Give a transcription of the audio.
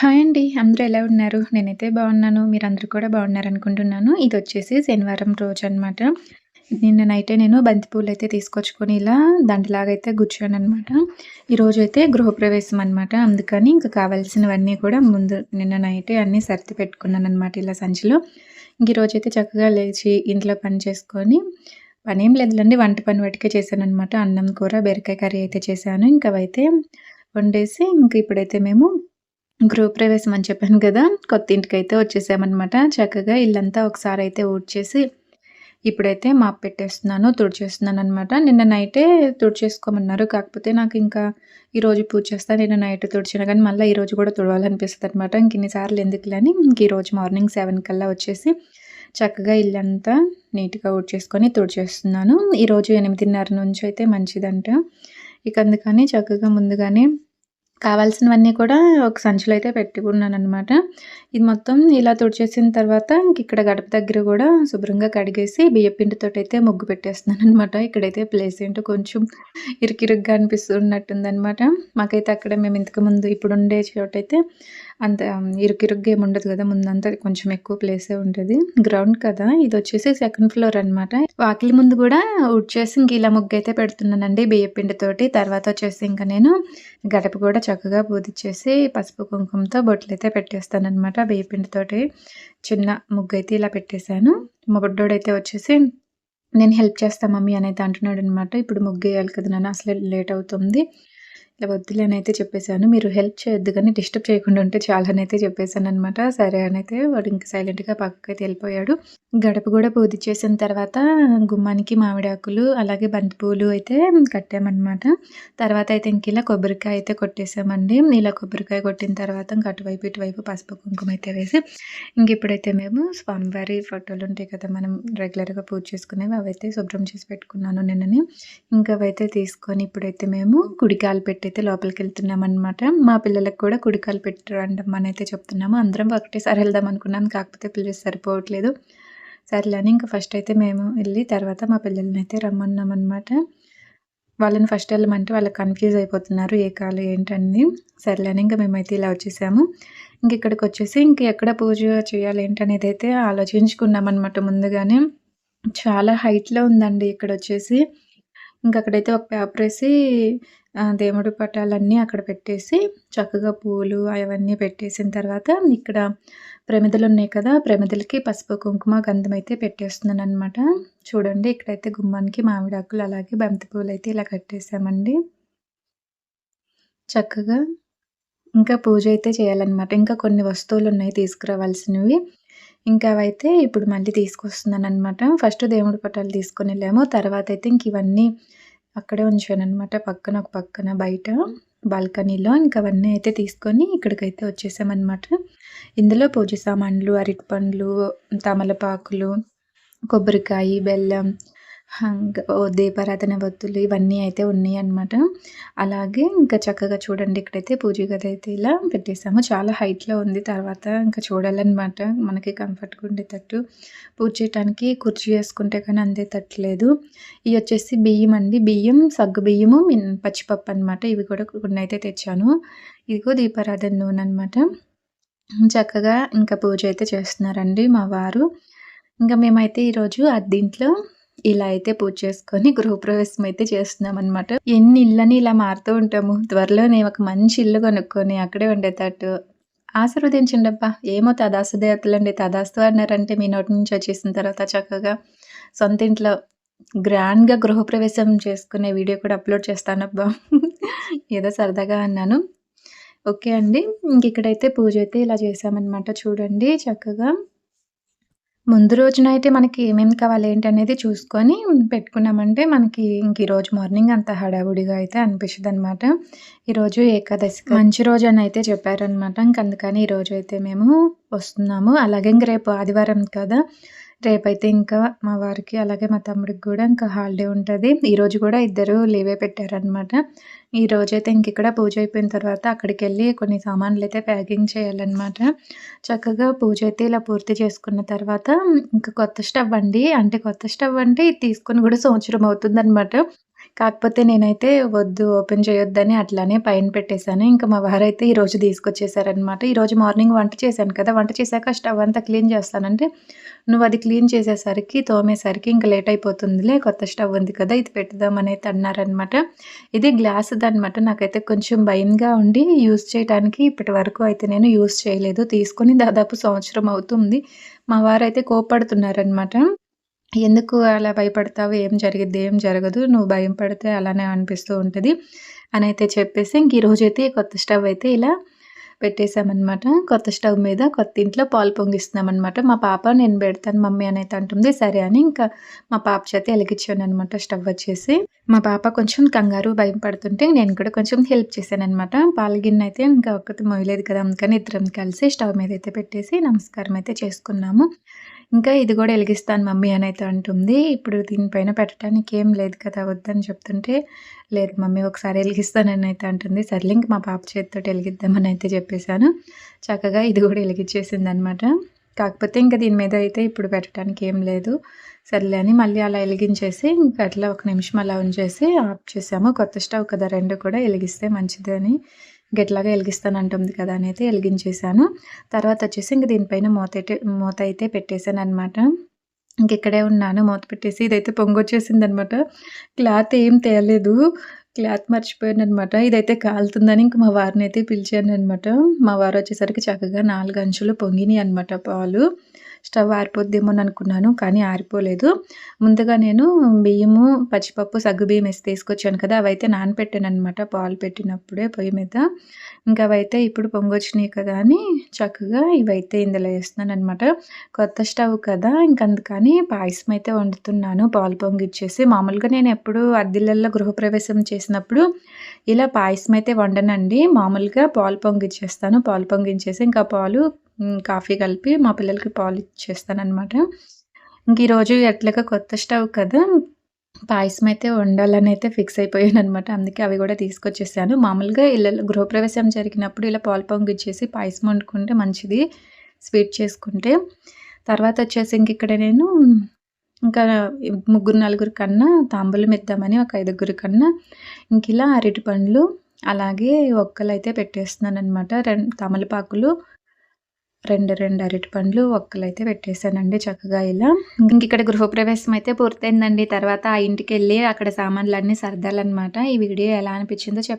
Hi అండి. అందరూ ఎలా ఉన్నారు? నేనైతే బాగున్నాను. మీరందరూ కూడా బాగున్నారనుకుంటున్నాను. ఇదొచ్చేసి శనివారం రోజు అనమాట నిన్న నైటే నేను బంతిపూలు అయితే తీసుకొచ్చుకొని ఇలా దండలాగైతే ఈరోజు అయితే గృహప్రవేశం అనమాట. అందుకని ఇంకా కావాల్సినవన్నీ కూడా ముందు నిన్న నైటే అన్నీ సర్ది పెట్టుకున్నాననమాట ఇలా సంచిలో. ఇంక ఈరోజైతే చక్కగా లేచి ఇంట్లో పని చేసుకొని పనేం లేదులండి వంట పని వాటికే చేశాను అనమాట అన్నం, కూర, బీరకాయ కర్రీ అయితే చేశాను. ఇంక అవైతే వండేసి ఇంక ఇప్పుడైతే మేము గృహప్రవేశం అని చెప్పాను కదా! కొత్త ఇంటికైతే వచ్చేసామనమాట. చక్కగా ఇల్లంతా ఒకసారి అయితే ఊడ్చేసి, ఇప్పుడైతే మాప్ పెట్టేస్తున్నాను, తుడిచేస్తున్నాను అనమాట నిన్న నైటే తుడిచేసుకోమన్నారు. కాకపోతే నాకు ఇంకా ఈరోజు పూజ చేస్తాను నిన్న నైట్ తుడిచినా కానీ మళ్ళీ ఈరోజు కూడా తుడవాలనిపిస్తదనమాట. ఇంక ఇన్ని సార్లు ఎందుకులే అని ఇంక ఈరోజు మార్నింగ్ సెవెన్ కల్లా వచ్చేసి, చక్కగా ఇల్లంతా నీట్‌గా ఊడ్చేసుకొని తుడిచేస్తున్నాను. ఈరోజు 8:30 నుంచి అయితే మంచిదంట. ఇక అందుకని చక్కగా ముందుగానే కావాల్సినవన్నీ కూడా ఒక సంచిలో అయితే పెట్టుకున్నాననమాట. ఇది మొత్తం ఇలా తుడిచేసిన తర్వాత ఇంకిక్కడ గడప దగ్గర కూడా శుభ్రంగా కడిగేసి బియ్యపిండితోటైతే ముగ్గు పెట్టేస్తున్నాను అనమాట ఇక్కడైతే ప్లేస్ ఏంటో కొంచెం ఇరుకిరుగ్గా అనిపిస్తున్నట్టుందనమాట. మాకైతే అక్కడ మేము ఇంతకుముందు ఇప్పుడుండే చోటైతే అంత ఇరుకిరుగ్గా ఏమి ఉండదు కదా! ముందంతా కొంచెం ఎక్కువ ప్లేసే ఉంటుంది గ్రౌండ్ కదా! ఇది వచ్చేసి సెకండ్ ఫ్లోర్ అనమాట. వాకిలి ముందు కూడా ఊడ్చేసి ఇంక ఇలా ముగ్గు అయితే పెడుతున్నానండి బియ్యపిండితోటి. తర్వాత వచ్చేసి ఇంకా నేను గడప కూడా చక్కగా పూదిచ్చేసి పసుపు, కుంకుమతో బొట్లయితే పెట్టేస్తాననమాట బియ్యపిండితోటి. చిన్న ముగ్గు అయితే ఇలా పెట్టేశాను. మా బుడ్డోడైతే వచ్చేసి నేను హెల్ప్ చేస్తా మమ్మీ అనైతే అంటున్నాడనమాట. ఇప్పుడు ముగ్గు వేయాలి కదా నన్ను అసలు లేట్ అవుతుంది. ఇలా అని అయితే చెప్పేశాను మీరు హెల్ప్ చేయొద్దు కానీ డిస్టర్బ్ చేయకుండా ఉంటే చాలానైతే చెప్పేశాను అనమాట సరే అనైతే వాడు ఇంకా సైలెంట్‌గా పక్కకైతే వెళ్ళిపోయాడు గడప కూడా పూజ చేసిన తర్వాత గుమ్మానికి మామిడాకులు, అలాగే బంతి పూలు అయితే కట్టామనమాట. తర్వాత అయితే ఇంక ఇలా కొబ్బరికాయ అయితే కొట్టేసామండి. ఇలా కొబ్బరికాయ కొట్టిన తర్వాత ఇంక అటువైపు, ఇటువైపు పసుపు, కుంకుమ అయితే వేసి ఇంక ఇప్పుడైతే మేము స్వామివారి ఫోటోలుంటాయి కదా! మనం రెగ్యులర్‌గా పూజ చేసుకునేవి అవైతే శుభ్రం చేసి పెట్టుకున్నాను నిన్ననే. ఇంకా అవైతే తీసుకొని ఇప్పుడైతే మేము కుడికాలు అయితే లోపలికి వెళ్తున్నామన్నమాట మా పిల్లలకు కూడా కుడికాలు పెట్టి అయితే చెప్తున్నాము. అందరం ఒకటేసారి వెళ్దాం అనుకున్నాం. కాకపోతే పిల్లలు సరిపోవట్లేదు. సర్లే అని ఇంక ఫస్ట్ అయితే మేము వెళ్ళి తర్వాత మా పిల్లలనైతే రమ్మన్నామనమాట. వాళ్ళని ఫస్ట్ వెళ్ళమంటే వాళ్ళకి కన్‌ఫ్యూజ్ అయిపోతున్నారు. ఏ కాలు ఏంటని. సర్లే అని మేమైతే ఇలా వచ్చేసాము. ఇంక ఇక్కడికొచ్చేసి ఇంక ఎక్కడ పూజ చేయాలి ఏంటనేది అయితే ఆలోచించుకున్నాం అనమాట ముందుగానే. చాలా హైట్‌లో ఉందండి ఇక్కడ వచ్చేసి అక్కడైతే ఒక పేపరేసి వేసి దేవుడి పటాలన్నీ అక్కడ పెట్టేసి చక్కగా పూలు అవన్నీ పెట్టేసిన తర్వాత ఇక్కడ ప్రమిదలున్నాయి కదా! ప్రమిదలకి పసుపు, కుంకుమ, గంధం అయితే పెట్టేస్తున్నాను అనమాట చూడండి ఇక్కడైతే గుమ్మానికి మామిడాకులు అలాగే బంతి అయితే ఇలా కట్టేసామండి. చక్కగా ఇంకా పూజ అయితే చేయాలన్నమాట ఇంకా కొన్ని వస్తువులు ఉన్నాయి తీసుకురావాల్సినవి. ఇంకా అవైతే ఇప్పుడు మళ్ళీ తీసుకొస్తున్నాను అనమాట ఫస్ట్ దేవుడి పటాలు తర్వాత అయితే ఇంక ఇవన్నీ అక్కడే ఉంచాను అనమాట పక్కన ఒక పక్కన బయట బాల్కనీలో ఇంకా అవన్నీ అయితే తీసుకొని ఇక్కడికైతే వచ్చేసామనమాట. ఇందులో పూజ సామాన్లు, అరటిపండ్లు, తమలపాకులు, కొబ్బరికాయ బెల్లం దీపారాధన వత్తులు ఇవన్నీ అయితే ఉన్నాయన్నమాట. అలాగే ఇంకా చక్కగా చూడండి ఇక్కడైతే పూజ గది అయితే ఇలా పెట్టేసాము. చాలా హైట్‌లో ఉంది. తర్వాత ఇంకా చూడాలన్నమాట. మనకి కంఫర్ట్‌గా ఉండేటట్టు. పూజ చేయటానికి కుర్చీ వేసుకుంటే కానీ అందేటట్లేదు. ఇవి వచ్చేసి బియ్యం అండి. బియ్యం, సగ్గు బియ్యము, పచ్చిపప్పు అనమాట. ఇవి కూడా కొన్నైతే తెచ్చాను. ఇదిగో దీపారాధన నూనె అనమాట. చక్కగా ఇంకా పూజ అయితే చేస్తున్నారండి మా వారు. ఇంకా మేమైతే ఈరోజు అద్దీంట్లో ఇలా అయితే పూజ చేసుకొని గృహప్రవేశం అయితే చేస్తున్నాం అనమాట ఎన్ని ఇళ్ళని ఇలా మారుతూ ఉంటాము. త్వరలోనే ఒక మంచి ఇల్లు కొనుక్కొని అక్కడే ఉండేటట్టు ఆశీర్వదించండబ్బా! ఏమో తదాస్తు దేవతలండి. తదాస్తు అన్నారంటే మీ నోటి నుంచి వచ్చేసిన తర్వాత చక్కగా సొంత ఇంట్లో గ్రాండ్‌గా గృహప్రవేశం చేసుకునే వీడియో కూడా అప్‌లోడ్ చేస్తానబ్బా! ఏదో సరదాగా అన్నాను. ఓకే అండి. ఇంక ఇక్కడైతే పూజ అయితే ఇలా చేశామనమాట. చూడండి చక్కగా ముందు రోజునైతే మనకి ఏమేమి కావాలి ఏంటనేది చూసుకొని పెట్టుకున్నామంటే మనకి ఇంక ఈరోజు మార్నింగ్ అంత హడావుడిగా అయితే అనిపించదనమాట. ఈరోజు ఏకాదశి మంచి రోజని అయితే చెప్పారనమాట. ఇంక అందుకని ఈరోజు అయితే మేము వస్తున్నాము. అలాగే ఇంక రేపు ఆదివారం కదా! రేపైతే ఇంకా మా వారికి అలాగే మా తమ్ముడికి కూడా ఇంకా హాలిడే ఉంటుంది ఈరోజు కూడా ఇద్దరు లీవే పెట్టారనమాట. ఈరోజైతే ఇంక ఇక్కడ పూజ అయిపోయిన తర్వాత అక్కడికి వెళ్ళి కొన్ని సామాన్లయితే ప్యాకింగ్ చేయాలన్నమాట చక్కగా పూజ అయితే ఇలా పూర్తి చేసుకున్న తర్వాత ఇంకా కొత్త స్టవ్ అండి. అంటే కొత్త స్టవ్ అంటే తీసుకుని తీసుకొని కూడా సంవత్సరం అవుతుందనమాట. కాకపోతే నేనైతే వద్దు ఓపెన్ చేయొద్దని అట్లానే పైన పెట్టేశాను. ఇంకా మా వారైతే ఈరోజు తీసుకొచ్చేసారనమాట. ఈరోజు మార్నింగ్ వంట చేశాను కదా! వంట చేశాక స్టవ్ అంతా క్లీన్ చేస్తానంటే, "నువ్వు అది క్లీన్ చేసేసరికి, తోమేసరికి ఇంకా లేట్ అయిపోతుందిలే. కొత్త స్టవ్ ఉంది కదా! ఇది పెట్టుదామని అయితే అన్నారనమాట. ఇది గ్లాస్‌దనమాట. నాకైతే కొంచెం భయంగా ఉండి యూజ్ చేయటానికి ఇప్పటి వరకు అయితే నేను యూజ్ చేయలేదు. తీసుకొని దాదాపు సంవత్సరం అవుతుంది. మా వారైతే కోపడుతున్నారనమాట ఎందుకు అలా భయపడతావు? ఏం జరిగిద్ది? ఏం జరగదు. నువ్వు భయం పడితే అలానే అనిపిస్తూ ఉంటుంది అని అయితే చెప్పేసి ఇంక అయితే కొత్త స్టవ్ అయితే ఇలా పెట్టేసామనమాట. కొత్త స్టవ్ మీద కొత్త ఇంట్లో పాలు పొంగిస్తున్నామన్నమాట మా పాప నేను పెడతాను మమ్మీ అనైతే అంటుంది. సరే అని ఇంకా మా పాప చేత అనమాట స్టవ్ వచ్చేసి. మా పాప కొంచెం కంగారు, భయం పడుతుంటే నేను కూడా కొంచెం హెల్ప్ చేశాననమాట. పాల గిన్నె అయితే ఇంకా ఒక్కటి మొయలేదు కదా! అందుకని ఇద్దరం కలిసి స్టవ్ మీద అయితే పెట్టేసి నమస్కారం అయితే చేసుకున్నాము. ఇంకా ఇది కూడా వెలిగిస్తాను మమ్మీ అని అయితే అంటుంది. ఇప్పుడు దీనిపైన పెట్టడానికి ఏం లేదు కదా! వద్దని చెప్తుంటే, లేదు మమ్మీ ఒకసారి వెలిగిస్తానని అయితే అంటుంది. సర్లే ఇంక మా పాప చేతితో వెలిగిద్దామని అయితే చెప్పేసాను. చక్కగా ఇది కూడా వెలిగించేసింది అనమాట కాకపోతే ఇంక దీని మీద అయితే ఇప్పుడు పెట్టడానికి ఏం లేదు. సర్లే అని మళ్ళీ అలా వెలిగించేసి ఇంకా అట్లా ఒక నిమిషం అలా ఉంచేసి ఆఫ్ చేసాము. కొత్త స్టవ్ కదా! రెండు కూడా వెలిగిస్తే మంచిది అని ఇంక వెలిగిస్తాను అంటుంది కదా! అని అయితే వెలిగించేసాను తర్వాత వచ్చేసి ఇంక దీనిపైన మూత అయితే మూత అయితే పెట్టేసాననమాట. ఇంక ఇక్కడే ఉన్నాను మూత పెట్టేసి ఇదైతే పొంగొచ్చేసిందనమాట. క్లాత్ ఏం తేలేదు. క్లాత్ మర్చిపోయాననమాట. ఇదైతే కాలుతుందని ఇంక మా వారినైతే పిలిచాననమాట. మా వారు వచ్చేసరికి చక్కగా నాలుగు అంచులు పొంగినాయి అనమాట పాలు. స్టవ్ ఆరిపోద్దేమోననుకున్నాను. కానీ ఆరిపోలేదు. ముందుగా నేను బియ్యము, పచ్చిపప్పు, సగ్గు బియ్యం వేసి తీసుకొచ్చాను కదా! అవైతే నానపెట్టాను అనమాట పాలు పెట్టినప్పుడే పొయ్యి మీద. ఇంకా అవైతే ఇప్పుడు పొంగొచ్చినాయి కదా! అని చక్కగా ఇవైతే ఇందులో ఏస్తున్నాననమాట. కొత్త స్టవ్ కదా! ఇంక అందుకని పాయసం అయితే వండుతున్నాను పాలు పొంగిచ్చేసి. మామూలుగా నేను ఎప్పుడు అద్దిళ్ళల్లో గృహప్రవేశం చేసినప్పుడు ఇలా పాయసం అయితే వండనండి. మామూలుగా పాలు పొంగిచ్చేస్తాను. పాలు పొంగించేసి ఇంకా పాలు కాఫీ కలిపి మా పిల్లలకి పాలు ఇచ్చేస్తానమాట ఇంక ఈరోజు ఎట్లాగా కొత్త స్టవ్ కదా! పాయసం అయితే వండాలని అయితే ఫిక్స్ అయిపోయాను అనమాట అందుకే అవి కూడా తీసుకొచ్చేసాను. మామూలుగా ఇళ్ళలో గృహప్రవేశం జరిగినప్పుడు ఇలా పాలు పొంగిచ్చేసి పాయసం వండుకుంటే మంచిది. స్వీట్ చేసుకుంటే. తర్వాత వచ్చేసి ఇంక ఇక్కడ నేను ఇంకా ముగ్గురు, నలుగురి కన్నా తాంబూలం ఇద్దామని ఒక ఐదుగురు కన్నా ఇంక ఇలా అరటిపండ్లు, అలాగే ఒక్కలైతే పెట్టేస్తున్నాననమాట. రెండు తమలపాకులు 2, 2 అరటిపండ్లు, ఒక్కలైతే పెట్టేసానండి చక్కగా ఇలా. ఇంక ఇక్కడ గృహప్రవేశం అయితే పూర్తయిందండి. తర్వాత ఆ ఇంటికి వెళ్ళి అక్కడ సామాన్లన్నీ సర్దాలన్నమాట ఈ వీడియో ఎలా అనిపించిందో చెప్